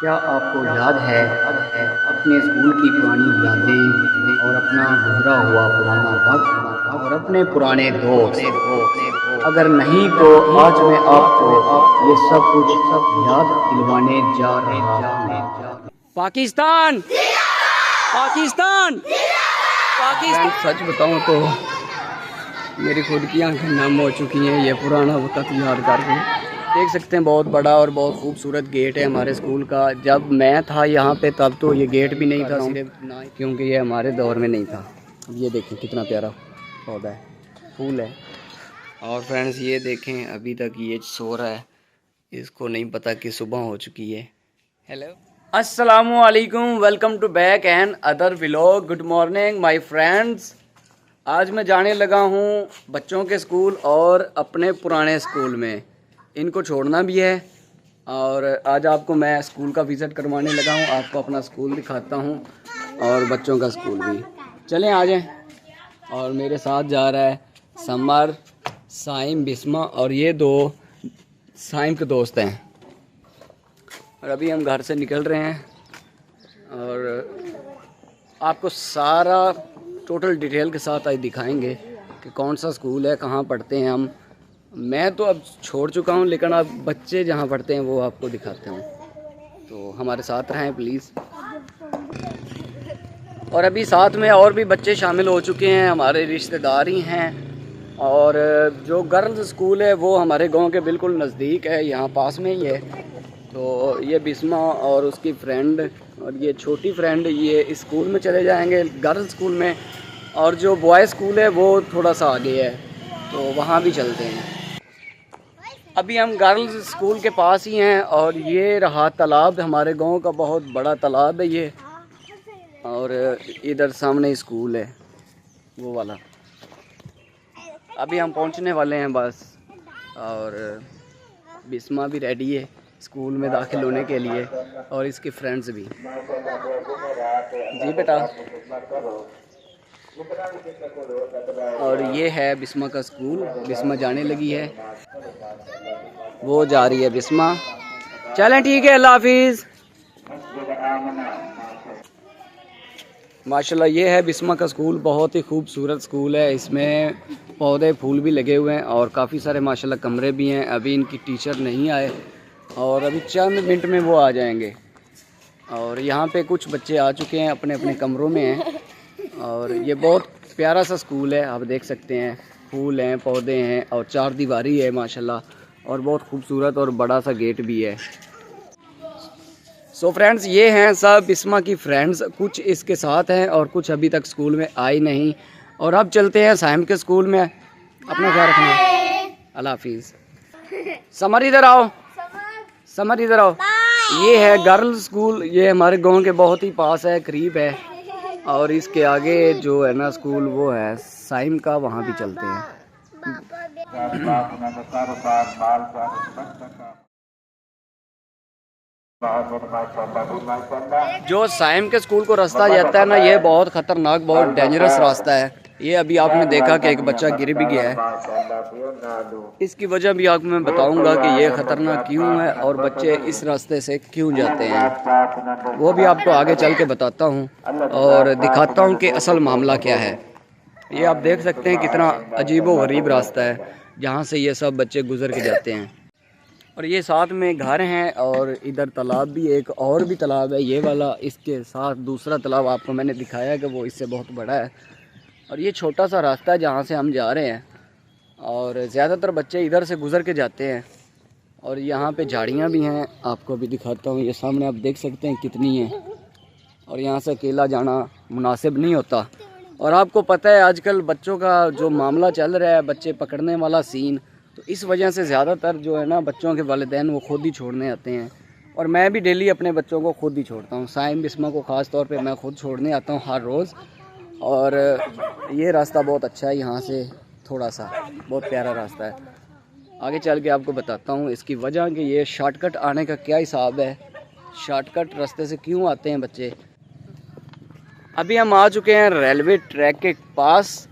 क्या आपको याद है अपने स्कूल की पुरानी यादें और अपना गुजरा हुआ पुराना वक्त और अपने पुराने दोस्त? अगर नहीं तो आज मैं आपको ये सब कुछ सब याद दिलवाने जा रहा हूँ। पाकिस्तान! पाकिस्तान! पाकिस्तान! सच बताऊँ तो मेरी खुद की आँखें नम हो चुकी हैं ये पुराना वक्त याद करके। देख सकते हैं, बहुत बड़ा और बहुत खूबसूरत गेट है हमारे स्कूल का। जब मैं था यहाँ पे, तब तो ये गेट भी नहीं था क्योंकि ये हमारे दौर में नहीं था। अब ये देखें, कितना प्यारा पौधा है, फूल है। और फ्रेंड्स, ये देखें, अभी तक ये सो रहा है। इसको नहीं पता कि सुबह हो चुकी है। हेलो असलकुम welcome to back and other vlog good morning my friends आज मैं जाने लगा हूँ बच्चों के स्कूल और अपने पुराने स्कूल में। इनको छोड़ना भी है और आज आपको मैं स्कूल का विज़िट करवाने लगा हूँ, आपको अपना स्कूल दिखाता हूँ और बच्चों का स्कूल भी। चलें आ जाएँ और मेरे साथ जा रहा है समर, साइम बिस्मा और ये दो साइम के दोस्त हैं। और अभी हम घर से निकल रहे हैं और आपको सारा टोटल डिटेल के साथ आज दिखाएँगे कि कौन सा स्कूल है, कहाँ पढ़ते हैं हम। मैं तो अब छोड़ चुका हूँ, लेकिन अब बच्चे जहाँ पढ़ते हैं वो आपको दिखाते हैं। तो हमारे साथ रहें प्लीज़ और अभी साथ में और भी बच्चे शामिल हो चुके हैं, हमारे रिश्तेदार ही हैं। और जो गर्ल्स स्कूल है, वो हमारे गाँव के बिल्कुल नज़दीक है, यहाँ पास में ही है। तो ये बिस्मा और उसकी फ्रेंड और ये छोटी फ्रेंड ये स्कूल में चले जाएँगे, गर्ल्स स्कूल में। और जो बॉय स्कूल है, वो थोड़ा सा आगे है तो वहाँ भी चलते हैं। अभी हम गर्ल्स स्कूल के पास ही हैं और ये रहा तालाब, हमारे गाँव का बहुत बड़ा तालाब है ये। और इधर सामने स्कूल है, वो वाला। अभी हम पहुँचने वाले हैं बस, और बिस्मा भी रेडी है स्कूल में दाखिल होने के लिए, और इसके फ्रेंड्स भी। जी बेटा। और ये है बिस्मा का स्कूल, बिस्मा जाने लगी है। वो जा रही है बिस्मा। चलें, ठीक है, अल्लाह हाफिज़। माशाल्लाह, ये है बिस्मा का स्कूल, बहुत ही खूबसूरत स्कूल है। इसमें पौधे, फूल भी लगे हुए हैं और काफ़ी सारे, माशाल्लाह, कमरे भी हैं। अभी इनकी टीचर नहीं आए और अभी चंद मिनट में वो आ जाएँगे। और यहाँ पे कुछ बच्चे आ चुके हैं अपने अपने कमरों में हैं। और ये बहुत प्यारा सा स्कूल है, आप देख सकते हैं। फूल हैं, पौधे हैं और चार दीवारी है, माशाल्लाह। और बहुत खूबसूरत और बड़ा सा गेट भी है। सो so फ्रेंड्स ये हैं सब बिस्मा की फ्रेंड्स कुछ इसके साथ हैं और कुछ अभी तक स्कूल में आई नहीं। और अब चलते हैं साइम के स्कूल में। अपना ख्याल रखना। अल्लाह हाफिज़। समर इधर आओ। समर इधर आओ। ये है गर्ल्स स्कूल ये हमारे गाँव के बहुत ही पास है करीब है। और इसके आगे जो है ना स्कूल वो है साइम का वहाँ भी चलते हैं। जो साइम के स्कूल को रास्ता जाता है ना, ये बहुत ख़तरनाक, बहुत डेंजरस रास्ता है। ये अभी आपने देखा कि एक बच्चा गिर भी गया है। इसकी वजह भी आपको मैं बताऊँगा कि ये ख़तरनाक क्यों है और बच्चे इस रास्ते से क्यों जाते हैं। वो भी आपको आगे चल के बताता हूँ और दिखाता हूँ कि असल मामला क्या है। ये आप देख सकते हैं कितना अजीब गरीब रास्ता है। जहाँ से ये सब बच्चे गुजर के जाते हैं। और ये साथ में घर हैं और इधर तालाब भी एक और भी तालाब है। ये वाला, इसके साथ दूसरा तालाब आपको मैंने दिखाया कि वो इससे बहुत बड़ा है। और ये छोटा सा रास्ता है जहाँ से हम जा रहे हैं। और ज़्यादातर बच्चे इधर से गुज़र के जाते हैं। और यहाँ पे झाड़ियाँ भी हैं। आपको भी दिखाता हूँ। ये सामने आप देख सकते हैं कितनी हैं। और यहाँ से अकेला जाना मुनासिब नहीं होता। और आपको पता है, आजकल बच्चों का जो मामला चल रहा है, बच्चे पकड़ने वाला सीन तो इस वजह से ज़्यादातर जो है ना, बच्चों के वालदेन वो खुद ही छोड़ने आते हैं। और मैं भी डेली अपने बच्चों को खुद ही छोड़ता हूँ। साइम बिस्मा को ख़ास तौर पे मैं खुद छोड़ने आता हूँ हर रोज़। और ये रास्ता बहुत अच्छा है, यहाँ से थोड़ा सा, बहुत प्यारा रास्ता है। आगे चल के आपको बताता हूँ, इसकी वजह कि ये शॉर्टकट आने का क्या हिसाब है? शॉर्टकट रास्ते से क्यों आते हैं बच्चे? अभी हम आ चुके हैं रेलवे ट्रैक के पास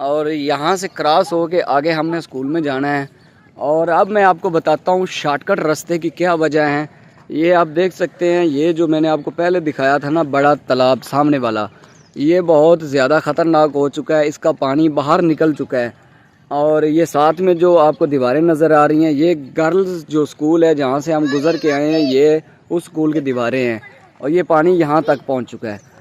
और यहाँ से क्रॉस हो के आगे हमने स्कूल में जाना है। और अब मैं आपको बताता हूँ शॉर्टकट रास्ते की क्या वजह है। ये आप देख सकते हैं, ये जो मैंने आपको पहले दिखाया था ना, बड़ा तालाब सामने वाला, ये बहुत ज़्यादा ख़तरनाक हो चुका है, इसका पानी बाहर निकल चुका है। और ये साथ में जो आपको दीवारें नज़र आ रही हैं, ये गर्ल्स जो स्कूल है, जहाँ से हम गुज़र के आए हैं, ये उस स्कूल की दीवारें हैं। और ये पानी यहाँ तक पहुँच चुका है।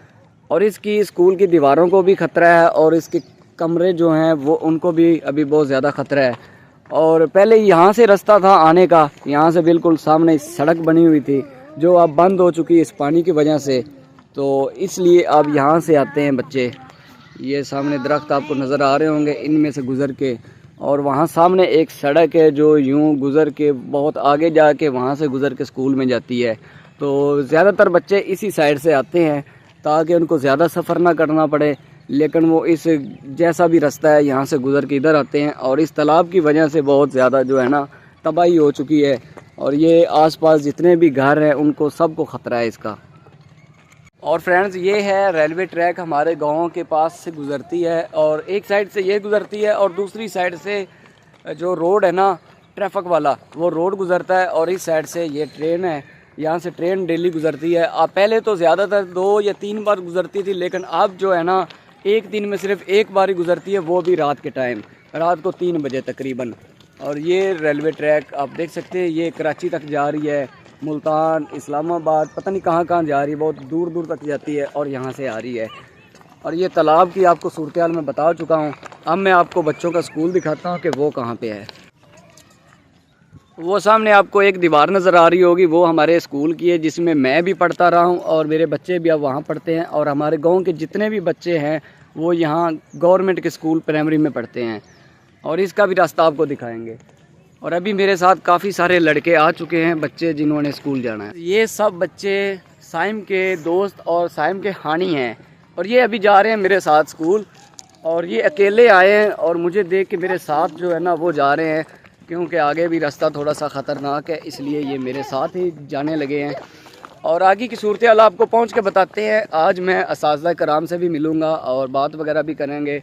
और इसकी स्कूल की दीवारों को भी ख़तरा है और इसके कमरे जो हैं वो, उनको भी अभी बहुत ज़्यादा ख़तरा है। और पहले यहाँ से रास्ता था आने का, यहाँ से बिल्कुल सामने सड़क बनी हुई थी, जो अब बंद हो चुकी है इस पानी की वजह से। तो इसलिए अब यहाँ से आते हैं बच्चे। ये सामने दरख्त आपको नज़र आ रहे होंगे, इनमें से गुज़र के। और वहाँ सामने एक सड़क है जो यूँ गुज़र के, बहुत आगे जा के वहाँ से गुज़र के स्कूल में जाती है। तो ज़्यादातर बच्चे इसी साइड से आते हैं। ताकि उनको ज़्यादा सफ़र ना करना पड़े। लेकिन वो इस जैसा भी रास्ता है, यहाँ से गुज़र के इधर आते हैं और इस तालाब की वजह से बहुत ज़्यादा जो है ना तबाही हो चुकी है। और ये आसपास जितने भी घर हैं, उनको सबको ख़तरा है इसका। और फ्रेंड्स, ये है रेलवे ट्रैक हमारे गाँव के पास से गुज़रती है और एक साइड से ये गुज़रती है और दूसरी साइड से जो रोड है ना, ट्रैफ़िक वाला, वो रोड गुज़रता है और इस साइड से ये ट्रेन है। यहाँ से ट्रेन डेली गुज़रती है। आप पहले तो ज़्यादातर दो या तीन बार गुज़रती थी, लेकिन अब जो है ना, एक दिन में सिर्फ़ एक बार ही गुज़रती है, वो भी रात के टाइम रात को तीन बजे तकरीबन। और ये रेलवे ट्रैक, आप देख सकते हैं, ये कराची तक जा रही है, मुल्तान, इस्लामाबाद, पता नहीं कहाँ कहाँ जा रही है, बहुत दूर दूर तक जाती है और यहाँ से आ रही है। और ये तालाब की आपको सूरत हाल मैं बता चुका हूँ। अब मैं आपको बच्चों का स्कूल दिखाता हूँ कि वो कहाँ पर है। वो सामने आपको एक दीवार नज़र आ रही होगी, वो हमारे स्कूल की है, जिसमें मैं भी पढ़ता रहा हूँ और मेरे बच्चे भी अब वहाँ पढ़ते हैं और हमारे गाँव के जितने भी बच्चे हैं, वो यहाँ गवर्नमेंट के स्कूल प्राइमरी में पढ़ते हैं और इसका भी रास्ता आपको दिखाएँगे। और अभी मेरे साथ काफ़ी सारे लड़के आ चुके हैं, बच्चे जिन्होंने स्कूल जाना है। ये सब बच्चे साइम के दोस्त और साइम के हानी हैं और ये अभी जा रहे हैं मेरे साथ स्कूल और ये अकेले आए हैं और मुझे देख के मेरे साथ जो है ना, वो जा रहे हैं। क्योंकि आगे भी रास्ता थोड़ा सा ख़तरनाक है, इसलिए ये मेरे साथ ही जाने लगे हैं। और आगे की सूरत हाल आपको पहुँच के बताते हैं। आज मैं इस कराम से भी मिलूँगा और बात वगैरह भी करेंगे।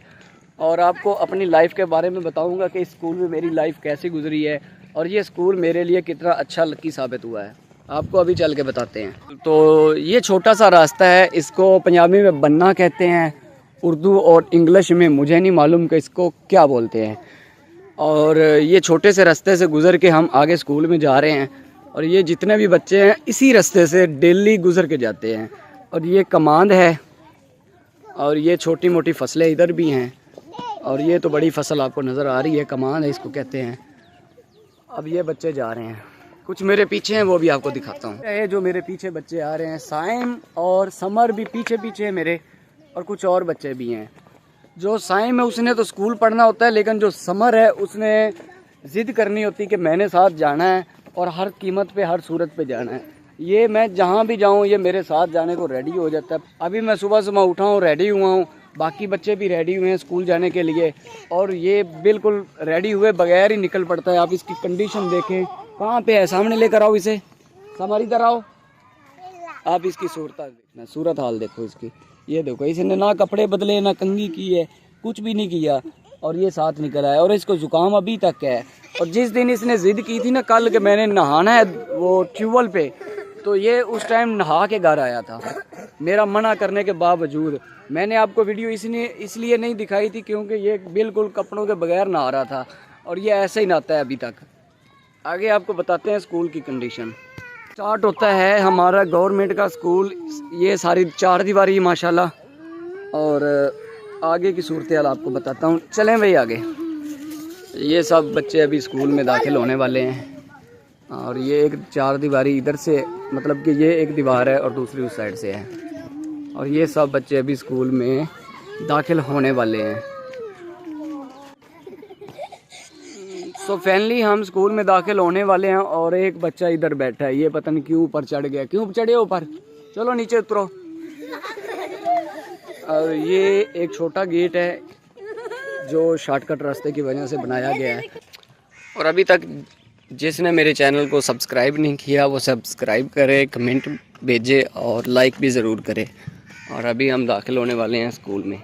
और आपको अपनी लाइफ के बारे में बताऊँगा कि स्कूल में मेरी लाइफ कैसी गुजरी है और ये स्कूल मेरे लिए कितना अच्छा लकी साबित हुआ है। आपको अभी चल के बताते हैं। तो ये छोटा सा रास्ता है, इसको पंजाबी में बन्ना कहते हैं। उर्दू और इंग्लिश में मुझे नहीं मालूम कि इसको क्या बोलते हैं। और ये छोटे से रास्ते से गुज़र के हम आगे स्कूल में जा रहे हैं और ये जितने भी बच्चे हैं, इसी रास्ते से डेली गुज़र के जाते हैं। और ये कमांड है और ये छोटी मोटी फ़सलें इधर भी हैं। और ये तो बड़ी फ़सल आपको नज़र आ रही है कमान है इसको कहते हैं। अब ये बच्चे जा रहे हैं। कुछ मेरे पीछे हैं, वो भी आपको दिखाता हूँ। ये जो मेरे पीछे बच्चे आ रहे हैं, साइम और समर भी पीछे पीछे मेरे और कुछ और बच्चे भी हैं। जो साइम है उसने तो स्कूल पढ़ना होता है, लेकिन जो समर है, उसने ज़िद करनी होती है कि मैंने साथ जाना है और हर कीमत पे, हर सूरत पे जाना है। ये मैं जहाँ भी जाऊँ, ये मेरे साथ जाने को रेडी हो जाता है। अभी मैं सुबह सुबह उठा हूँ रेडी हुआ हूँ। बाकी बच्चे भी रेडी हुए हैं स्कूल जाने के लिए। और ये बिल्कुल रेडी हुए बगैर ही निकल पड़ता है। आप इसकी कंडीशन देखें। कहाँ पे है? सामने लेकर आओ इसे। हमारी तरह आओ। आप इसकी सूरत सूरत हाल देखो इसकी। ये देखो, इसने ना कपड़े बदले, ना कंगी की है, कुछ भी नहीं किया। और ये साथ निकल आया, और इसको ज़ुकाम अभी तक है। और जिस दिन इसने ज़िद की थी ना, कल के मैंने नहाना है वो ट्यूबवेल पे तो ये उस टाइम नहा के घर आया था। मेरा मना करने के बावजूद, मैंने आपको वीडियो इसलिए इसलिए नहीं दिखाई थी क्योंकि ये बिल्कुल कपड़ों के बगैर नहा रहा था, और ये ऐसे ही नहाता है अभी तक। आगे आपको बताते हैं स्कूल की कंडीशन स्टार्ट होता है हमारा गवर्नमेंट का स्कूल ये सारी चार दीवारी, माशाल्लाह। और आगे की सूरत आपको बताता हूँ। चलें भाई आगे। ये सब बच्चे अभी स्कूल में दाखिल होने वाले हैं। और ये एक चार दीवारी इधर से मतलब कि ये एक दीवार है और दूसरी उस साइड से है। और ये सब बच्चे अभी स्कूल में दाखिल होने वाले हैं। सो फैनली हम स्कूल में दाखिल होने वाले हैं और एक बच्चा इधर बैठा है। ये पता नहीं क्यों ऊपर चढ़ गया। क्यों चढ़े ऊपर? चलो नीचे उतरो। और ये एक छोटा गेट है, जो शॉर्टकट रास्ते की वजह से बनाया गया है। और अभी तक जिसने मेरे चैनल को सब्सक्राइब नहीं किया, वो सब्सक्राइब करे कमेंट भेजे और लाइक भी ज़रूर करे। और अभी हम दाखिल होने वाले हैं स्कूल में।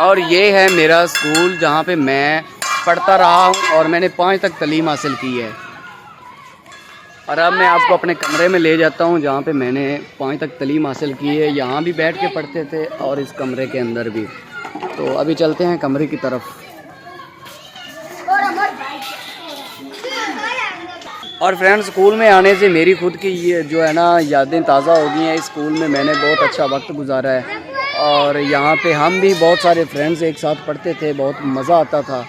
और ये है मेरा स्कूल जहाँ पे मैं पढ़ता रहा हूँ और मैंने पाँच तक तलीम हासिल की है। और अब मैं आपको अपने कमरे में ले जाता हूँ, जहाँ पे मैंने पाँच तक तलीम हासिल की है। यहाँ भी बैठ के पढ़ते थे और इस कमरे के अंदर भी। तो अभी चलते हैं कमरे की तरफ़। और फ्रेंड्स, स्कूल में आने से मेरी खुद की ये जो है ना, यादें ताज़ा हो गई हैं। इस स्कूल में मैंने बहुत अच्छा वक्त गुजारा है। और यहाँ पे हम भी बहुत सारे फ्रेंड्स एक साथ पढ़ते थे, बहुत मज़ा आता था।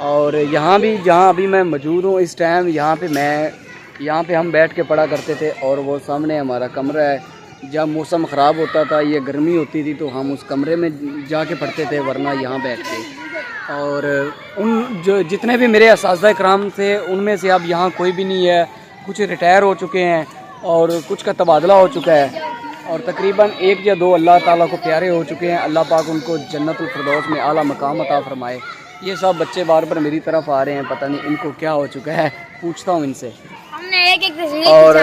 और यहाँ भी, जहाँ अभी मैं मौजूद हूँ, इस टाइम यहाँ पे मैं, यहाँ पे हम बैठ के पढ़ा करते थे और वो सामने हमारा कमरा है। जब मौसम ख़राब होता था, या गर्मी होती थी तो हम उस कमरे में जाके पढ़ते थे, वरना यहाँ बैठ के। और उन जो, जितने भी मेरे इस कराम थे, उनमें से अब यहाँ कोई भी नहीं है। कुछ रिटायर हो चुके हैं और कुछ का तबादला हो चुका है। और तकरीबन एक या दो अल्लाह ताला को प्यारे हो चुके हैं। अल्लाह पाक उनको जन्नतुल फिरदौस में आला मकाम अता फरमाए। ये सब बच्चे बार बार मेरी तरफ़ आ रहे हैं पता नहीं इनको क्या हो चुका है। पूछता हूँ इनसे। हमने एक एक और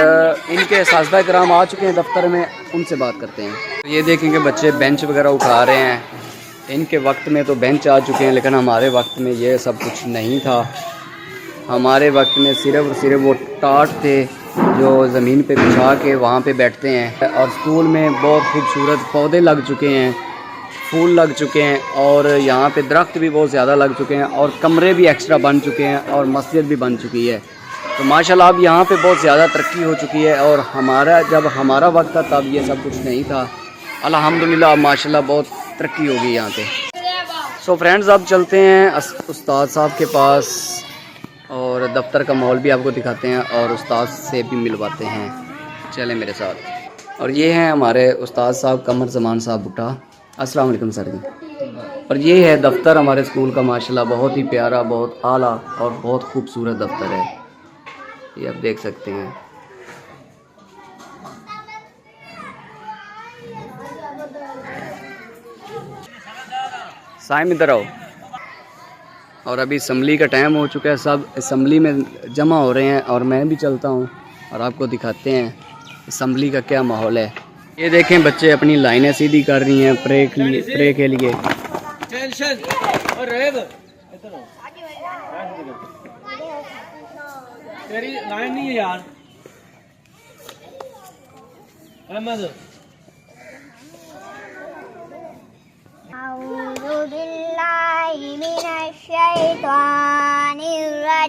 इनके साजदा कराम आ चुके हैं दफ्तर में उनसे बात करते हैं। तो ये देखेंगे बच्चे बेंच वगैरह उठा रहे हैं। इनके वक्त में तो बेंच आ चुके हैं लेकिन हमारे वक्त में ये सब कुछ नहीं था। हमारे वक्त में सिर्फ़ और सिर्फ़ वो टाट थे। जो ज़मीन पे बिछा के वहाँ पे बैठते हैं और स्कूल में बहुत खूबसूरत पौधे लग चुके हैं, फूल लग चुके हैं और यहाँ पे दरख्त भी बहुत ज़्यादा लग चुके हैं और कमरे भी एक्स्ट्रा बन चुके हैं और मस्जिद भी बन चुकी है। तो माशाल्लाह अब यहाँ पे बहुत ज़्यादा तरक्की हो चुकी है और हमारा जब हमारा वक्त था तब ये सब कुछ नहीं था। अल्हम्दुलिल्लाह अब बहुत तरक्की होगी यहाँ पे। सो फ्रेंड्स अब चलते हैं उस्ताद साहब के पास। और दफ्तर का माहौल भी आपको दिखाते हैं और उस्ताद से भी मिलवाते हैं। चलें मेरे साथ। और ये हैं हमारे उस्ताद साहब कमर जमान साहब भुट्टा। अस्सलाम वालेकुम सर जी। और ये है दफ्तर हमारे स्कूल का, माशाल्लाह, बहुत ही प्यारा, बहुत आला और बहुत खूबसूरत दफ्तर है। ये आप देख सकते हैं। साइम इधर आओ। और अभी असम्बली का टाइम हो चुका है, सब असम्बली में जमा हो रहे हैं और मैं भी चलता हूँ और आपको दिखाते हैं असम्बली का क्या माहौल है। ये देखें, बच्चे अपनी लाइनें सीधी कर रही हैं प्रे के लिए, प्रे के लिए। तेरी लाइन नहीं है यार। Ahmad.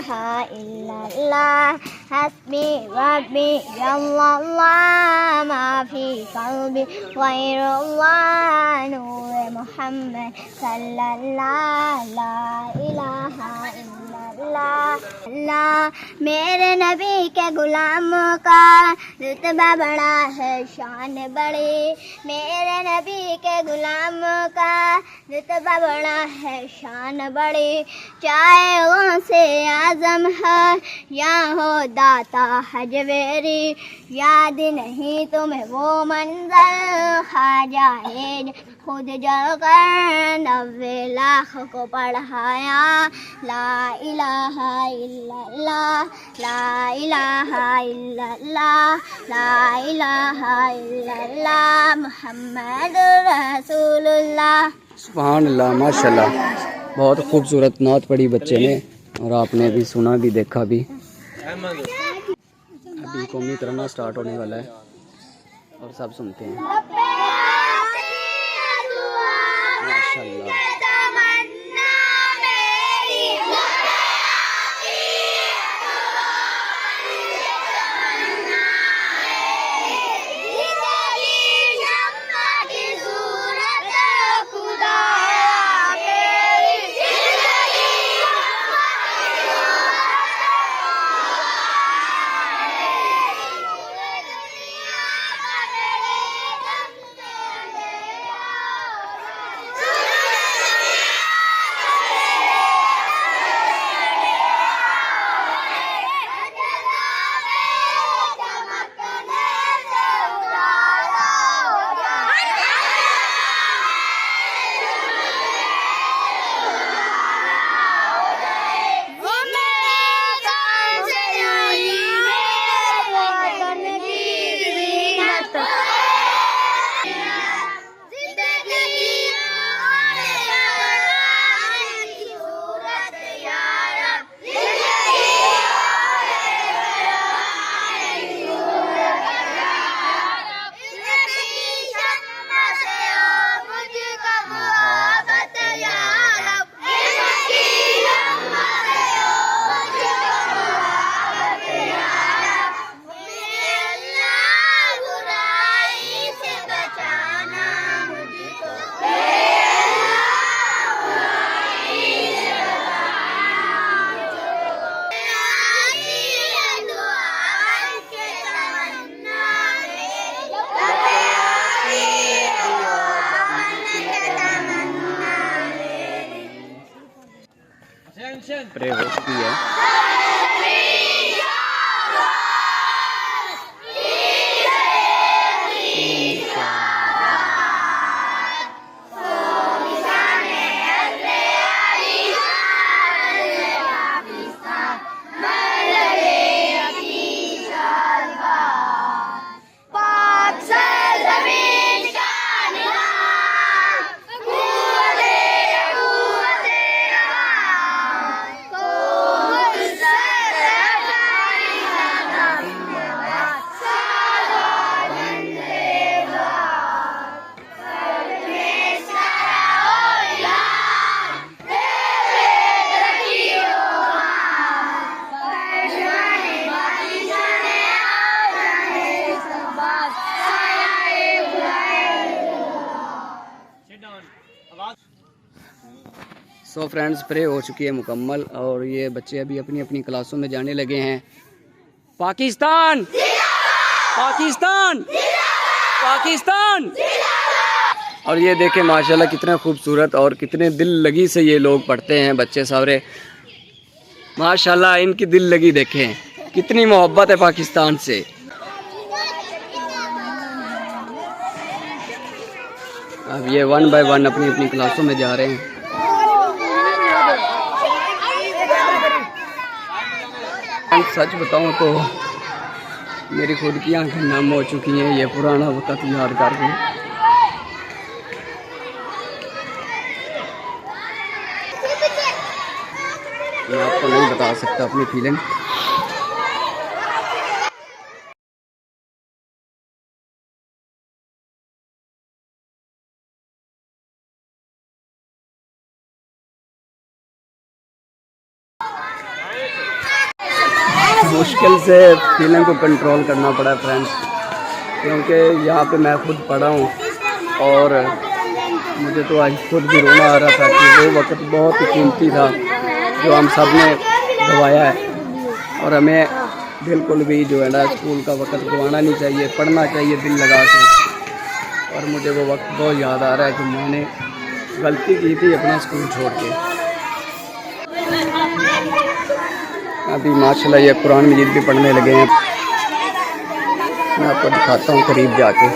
ilaha illallah hasbi rabbi yallallah ma fi qalbi ghayrullah nur muhammad sallallahu la ilaha illallah. अल्लाह ला मेरे नबी के गुलामों का रुतबा बड़ा है, शान बड़ी। मेरे नबी के गुलामों का रुतबा बड़ा है, शान बड़ी। चाहे वो से आज़म है या हो दाता हजवेरी याद नहीं तुम्हें वो मंजर खा जाए खुद जलकर नब्बे लाख को पढ़ाया। ला इलाहा इल्लल्लाह, ला इलाहा इल्लल्लाह, ला इलाहा इल्लल्लाह, मुहम्मद रसूलुल्लाह। माशाल्लाह। बहुत खूबसूरत नात पढ़ी बच्चे ने, और आपने भी सुना भी, देखा भी। अभी कौमी तरना स्टार्ट होने वाला है, और सब सुनते हैं। माशाल्लाह Prego, dia. फ्रेंड्स प्रे हो चुकी है मुकम्मल और ये बच्चे अभी अपनी अपनी क्लासों में जाने लगे हैं। पाकिस्तान! पाकिस्तान! पाकिस्तान! और ये देखें, माशाल्लाह कितने खूबसूरत और कितने दिल लगी से ये लोग पढ़ते हैं बच्चे सारे माशाल्लाह, इनकी दिल लगी देखें, कितनी मोहब्बत है पाकिस्तान से। अब ये वन बाय वन अपनी अपनी क्लासों में जा रहे हैं। सच बताऊँ तो मेरी खुद की आँखें नम हो चुकी हैं, ये पुराना वक्त याद करके। मैं आपको नहीं बता सकता अपनी फीलिंग मुश्किल से फीलिंग को कंट्रोल करना पड़ा फ्रेंड्स क्योंकि यहाँ पे मैं खुद पढ़ा हूँ और मुझे तो आज खुद भी रोना आ रहा था कि वो वक्त बहुत ही कीमती था जो हम सबने गवाया है। और हमें बिल्कुल भी जो है ना स्कूल का वक्त गवाना नहीं चाहिए, पढ़ना चाहिए, दिल लगा के। और मुझे वो वक्त बहुत याद आ रहा है कि मैंने गलती की थी अपना स्कूल छोड़ के। अभी माशाल्लाह ये कुरान मजीद भी पढ़ने लगे हैं मैं आपको दिखाता हूँ करीब जाके.